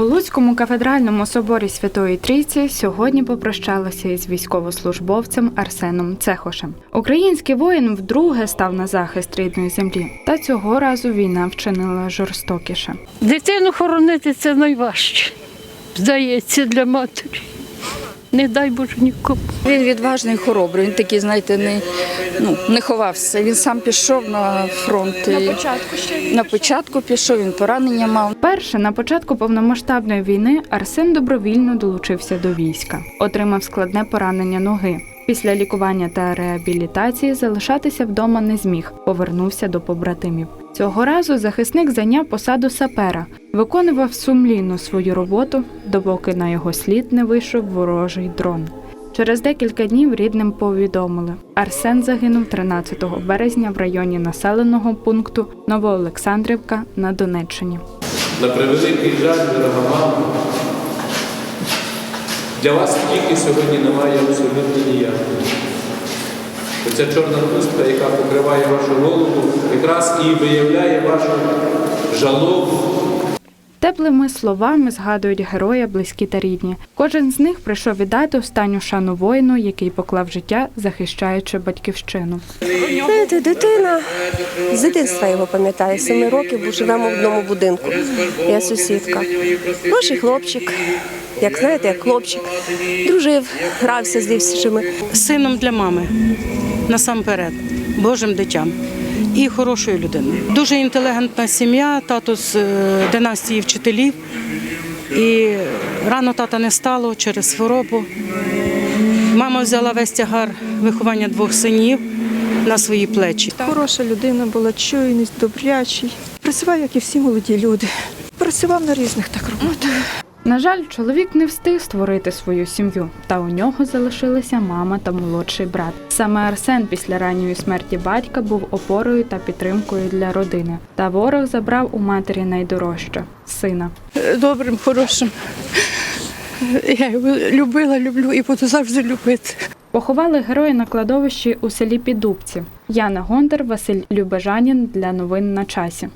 У Луцькому кафедральному соборі Святої Трійці сьогодні попрощалася із військовослужбовцем Арсеном Цехошем. Український воїн вдруге став на захист рідної землі, та цього разу війна вчинила жорстокіше. Дитину хоронити це найважче, здається, для матері. Не дай Боже нікому. Він відважний, хоробрий. Він такий, знаєте, не, ну, не ховався. Він сам пішов на фронт. На початку ще на початку пішов, він поранення мав. Перше на початку повномасштабної війни Арсен добровільно долучився до війська, отримав складне поранення ноги. Після лікування та реабілітації залишатися вдома не зміг, повернувся до побратимів. Цього разу захисник зайняв посаду сапера, виконував сумлінно свою роботу, допоки на його слід не вийшов ворожий дрон. Через декілька днів рідним повідомили, Арсен загинув 13 березня в районі населеного пункту Новоолександрівка на Донеччині. На превеликий жаль, дорога мама, для вас тільки сьогодні немає абсолютно ніякого. Оця чорна хустка, яка покриває вашу голову, якраз і виявляє вашу жалобу. Теплими словами згадують героя, близькі та рідні. Кожен з них прийшов віддати останню шану воїну, який поклав життя, захищаючи батьківщину. Знаєте, дитина з дитинства його пам'ятає, семи років, бо живемо в одному будинку. Я сусідка. Хороший хлопчик, як знаєте, як хлопчик. Дружив, грався з дівчинами. сином для мами насамперед, Божим дитям і хорошою людиною. Дуже інтелігентна сім'я, тато з е, династії вчителів. І рано тата не стало через хворобу. Мама взяла весь тягар виховання двох синів на свої плечі. Хороша людина була, чуйність, добрячий. Працював, як і всі молоді люди. Працював на різних так роботах. На жаль, чоловік не встиг створити свою сім'ю, та у нього залишилися мама та молодший брат. Саме Арсен після ранньої смерті батька був опорою та підтримкою для родини. Та ворог забрав у матері найдорожче сина. Добрим, хорошим. Я його любила, люблю і буду завжди любити. Поховали героя на кладовищі у селі Піддубці. Яна Гондар, Василь Любежанін для новин на часі.